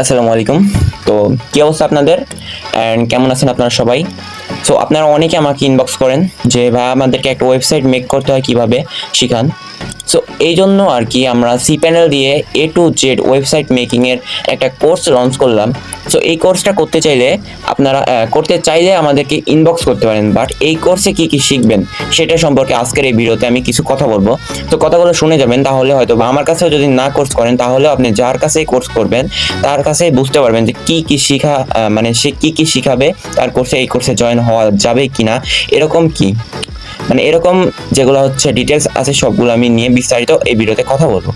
আসসালামু আলাইকুম। তো কী অবস্থা আপনাদের? অ্যান্ড কেমন আছেন আপনারা সবাই? সো আপনারা অনেকে আমাকে ইনবক্স করেন যে, ভাই, আমাদেরকে একটা ওয়েবসাইট মেক করতে হয় কীভাবে? শিখান। সো এই জন্য আর কি আমরা সি প্যানেল দিয়ে এ টু জেড ওয়েবসাইট মেকিংয়ের একটা কোর্স লঞ্চ করলাম। সো এই কোর্সটা করতে চাইলে আপনারা করতে চাইলে আমাদেরকে ইনবক্স করতে পারেন। বাট এই কোর্সে কী কী শিখবেন সেটা সম্পর্কে আজকের এই ভিডিওতে আমি কিছু কথা বলব। তো কথাগুলো শুনে যাবেন, তাহলে হয়তো বা আমার কাছেও যদি না কোর্স করেন তাহলে আপনি যার কাছেই কোর্স করবেন, তার কাছেই বুঝতে পারবেন যে কী কী শিখা মানে সে কী কী শিখাবে, তার কোর্সে এই কোর্সে জয়েন হওয়া যাবে কি না এরকম কি? মানে এরকম যেগুলো হচ্ছে ডিটেলস আছে, সবগুলো আমি নিয়ে বিস্তারিত এই ভিডিওতে কথা বলব।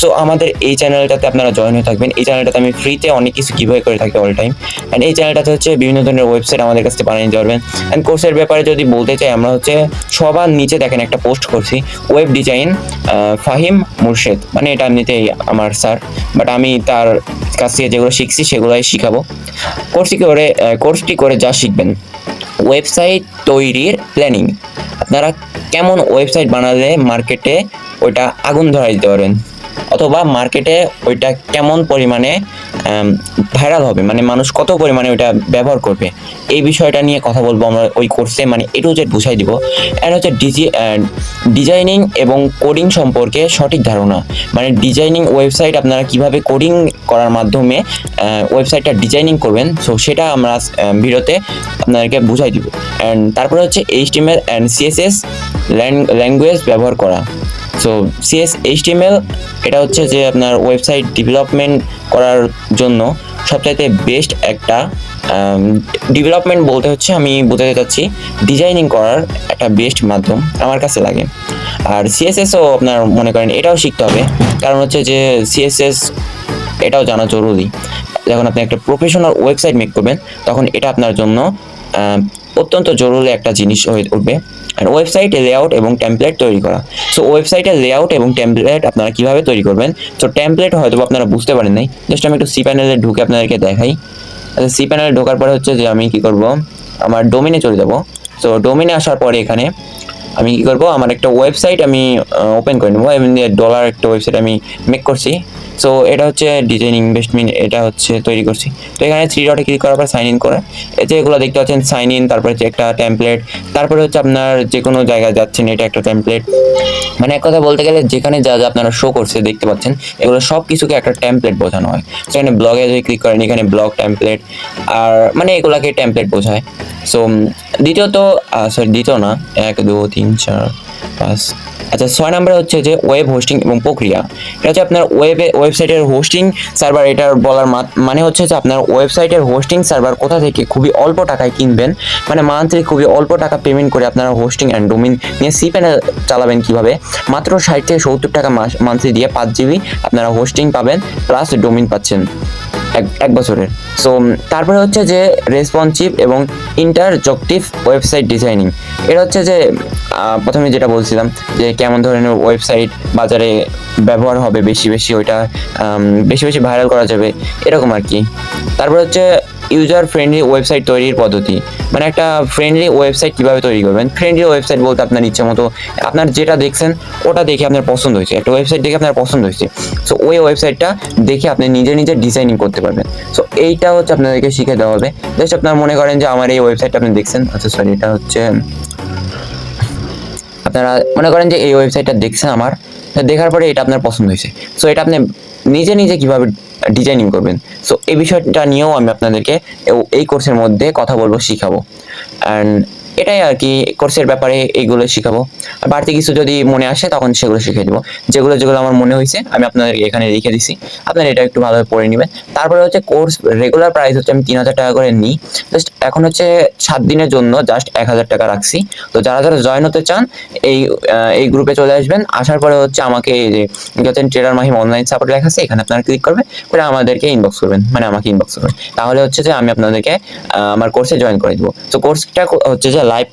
সো আমাদের এই চ্যানেলটাতে আপনারা জয়েন হয়ে থাকবেন। এই চ্যানেলটাতে আমি ফ্রিতে অনেক কিছু কীভাবে করে থাকি অল টাইম অ্যান্ড এই চ্যানেলটাতে হচ্ছে বিভিন্ন ধরনের ওয়েবসাইট আমাদের কাছে বানিয়ে নিতে পারবেন। অ্যান্ড কোর্সের ব্যাপারে যদি বলতে চাই, আমরা হচ্ছে সবার নিচে দেখেন একটা পোস্ট করছি। Web design Fahim Murshed. মানে এটা এমনিতেই আমার স্যার বাট আমি তার কাছ থেকে যেগুলো শিখছি, সেগুলোই শিখাবো। কোর্সটি করে কোর্সটি করে যা শিখবেন। ওয়েবসাইট তৈরির প্ল্যানিং আপনারা কেমন ওয়েবসাইট বানালে মার্কেটে ওইটা আগুন ধরাই দিতে পারবেন? অথবা মার্কেটে ওইটা কেমন পরিমাণে ভাইরাল হবে? মানে মানুষ কত পরিমাণে ওইটা ব্যবহার করবে? এই বিষয়টা নিয়ে কথা বলব আমরা ওই কোর্সে মানে এ টু জেড বুঝাই দিব। অ্যান্ড হচ্ছে ডিজি ডিজাইনিং এবং কোডিং সম্পর্কে সঠিক ধারণা। মানে ডিজাইনিং ওয়েবসাইট আপনারা কীভাবে কোডিং করার মাধ্যমে ওয়েবসাইটটা ডিজাইনিং করবেন সো সেটা আমরা ভিডিওতে আপনাদেরকে বুঝাই দিব। অ্যান্ড তারপরে হচ্ছে এইচটিএমএল অ্যান্ড সিএসএস ল্যাঙ্গুয়েজ ব্যবহার করা। সো সিএস এইচটিএমএল এটা হচ্ছে যে আপনার ওয়েবসাইট ডেভেলপমেন্ট করার জন্য সবচাইতে বেস্ট একটা ডেভেলপমেন্ট বলতে হচ্ছে আমি বোঝাতে চাচ্ছি ডিজাইনিং করার একটা বেস্ট মাধ্যম আমার কাছে লাগে। আর সিএসএসও আপনার মনে করেন এটাও শিখতে হবে, কারণ হচ্ছে যে সিএসএস এটাও জানা জরুরি। যখন আপনি একটা প্রফেশনাল ওয়েবসাইট মেক করবেন, তখন এটা আপনার জন্য অত্যন্ত জরুরি একটা জিনিস হয়ে উঠবে। আর ওয়েবসাইটে লেআউট এবং টেমপ্লেট তৈরি করা। সো ওয়েবসাইটের লেআউট এবং টেমপ্লেট আপনারা কীভাবে তৈরি করবেন? সো টেমপ্লেট হয়তো আপনারা বুঝতে পারেন নাই। জাস্ট আমি একটু সি প্যানেলে ঢুকে আপনাদেরকে দেখাই। আচ্ছা সি প্যানেলে ঢোকার পরে হচ্ছে যে আমি কি করব? আমার ডোমিনে চলে যাব। সো ডোমিনে আসার পরে এখানে আমি কি করব? আমার একটা ওয়েবসাইট আমি ওপেন করে নেব। এমনি ডলার একটা ওয়েবসাইট আমি মেক করছি। সো এটা হচ্ছে ডিজাইন ইনভেস্টমেন্ট এটা হচ্ছে তৈরি করছি। তো এখানে থ্রি ডটে ক্লিক করার পর সাইন ইন করে। যে এগুলো দেখতে পাচ্ছেন সাইন ইন তারপরে হচ্ছে একটা টেমপ্লেট তারপরে হচ্ছে আপনার যে কোনো জায়গায় যাচ্ছেন, এটা একটা টেমপ্লেট মানে এক কথা বলতে গেলে, যেখানে যা যা আপনারা শো করছে, দেখতে পাচ্ছেন, এগুলো সব কিছুকে একটা টেমপ্লেট বোঝানো হয়। সেখানে ব্লগে যদি ক্লিক করেন, এখানে ব্লগ টেমপ্লেট আর মানে এগুলাকে টেমপ্লেট বোঝায়। সো দ্বিতীয়ত সরি দ্বিতীয় না, এক দু তিন চার, পাঁচ। আচ্ছা ছয় নম্বরে হচ্ছে যে ওয়েব হোস্টিং এবং প্রক্রিয়া। এটা হচ্ছে আপনার ওয়েবে ওয়েবসাইটের হোস্টিং সার্ভার এটার বলার মানে হচ্ছে যে আপনার ওয়েবসাইটের হোস্টিং সার্ভার কোথা থেকে খুবই অল্প টাকায় কিনবেন মানে মান্থলি খুবই অল্প টাকা পেমেন্ট করে আপনারা হোস্টিং অ্যান্ড ডোমিন নিয়ে সি প্যানেল চালাবেন কীভাবে? মাত্র ষাট থেকে সত্তর টাকা মাস মান্থলি দিয়ে পাঁচ জিবি আপনারা হোস্টিং পাবেন প্লাস ডোমিন পাচ্ছেন। এক বছরের। সো তারপরে হচ্ছে যে রেসপন্সিভ এবং ইন্টারজকটিভ ওয়েবসাইট ডিজাইনিং এটা হচ্ছে যে প্রথমে যেটা বলছিলাম যে কেমন ধরনের ওয়েবসাইট বাজারে ব্যবহার হবে বেশি বেশি ওইটা বেশি বেশি ভাইরাল করা যাবে, এরকম আর কি। তারপরে হচ্ছে ইউজার ফ্রেন্ডলি ওয়েবসাইট তৈরির পদ্ধতি। মানে একটা ফ্রেন্ডলি ওয়েবসাইট কীভাবে তৈরি করবেন? ফ্রেন্ডলি ওয়েবসাইট বলতে আপনার ইচ্ছে মতো, আপনার যেটা দেখছেন, ওটা দেখে আপনার পছন্দ হয়েছে। একটা ওয়েবসাইট দেখে আপনার পছন্দ হয়েছে। সো ওই ওয়েবসাইটটা দেখে আপনি নিজে নিজে ডিজাইনিং করতে পারবেন। সো এইটা হচ্ছে আপনাদেরকে শিখে দেওয়া হবে। জাস্ট আপনার মনে করেন যে আমার এই ওয়েবসাইটটা আপনি দেখছেন। আচ্ছা সরি এটা হচ্ছে, আপনারা মনে করেন যে এই ওয়েবসাইটটা দেখছেন আমার। দেখার পরে এটা আপনার পছন্দ হয়েছে। সো এটা আপনি নিজে নিজে কীভাবে ডিজাইনিং করবেন। সো এই বিষয়টা নিয়েও আমি আপনাদেরকে এই কোর্সের মধ্যে কথা বলব, শিখাবো। অ্যান্ড এটাই আর কি কোর্সের ব্যাপারে এইগুলো শিখাবো। আর বাড়তি কিছু যদি মনে আসে, তখন সেগুলো শিখিয়ে দেবো। যেগুলো যেগুলো আমার মনে হয়েছে, আমি আপনাদের এখানে লিখে দিছি। আপনারা এটা একটু ভালোভাবে পড়ে নেবেন। তারপরে হচ্ছে কোর্স রেগুলার প্রাইস হচ্ছে আমি তিন হাজার টাকা করে নিই। জাস্ট এখন হচ্ছে সাত দিনের জন্য জাস্ট এক হাজার টাকা রাখছি। তো যারা যারা জয়েন হতে চান, এই এই গ্রুপে চলে আসবেন। আসার পরে হচ্ছে আমাকে এই যে যখন ট্রেডার মাহিম অনলাইন সাপোর্ট লেখা আছে, এখানে আপনারা ক্লিক করবেন, করে আমাদেরকে ইনবক্স করবেন। মানে আমাকে ইনবক্স করবেন। তাহলে হচ্ছে যে আমি আপনাদেরকে আমার কোর্সে জয়েন করে দেবো। তো কোর্সটা হচ্ছে যে লাইভ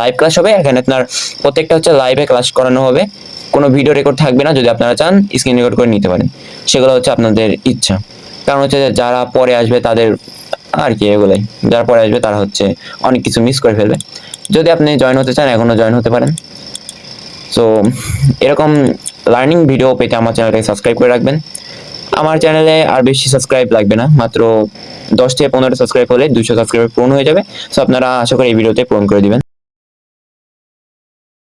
লাইভ ক্লাস হবে। এখানে আপনার প্রত্যেকটা হচ্ছে লাইভে ক্লাস করানো হবে। কোনো ভিডিও রেকর্ড থাকবে না। যদি আপনারা চান স্ক্রিন রেকর্ড করে নিতে পারেন। সেগুলো হচ্ছে আপনাদের ইচ্ছা। কারণ হচ্ছে যারা পরে আসবে, তাদের আর কি এগুলোই। যারা পরে আসবে, তারা হচ্ছে অনেক কিছু মিস করে ফেলবে। যদি আপনি জয়েন হতে চান এখনও জয়েন হতে পারেন। সো এরকম লার্নিং ভিডিও পেতে আমার চ্যানেলটাকে সাবস্ক্রাইব করে রাখবেন। আমার চ্যানেলে আর বেশি সাবস্ক্রাইব লাগবে না। মাত্র দশ থেকে পনেরো সাবস্ক্রাইব হলে দুশো সাবস্ক্রাইবার পূর্ণ হয়ে যাবে। সো আপনারা আশা করি এই ভিডিওতে পূরণ করে দিবেন।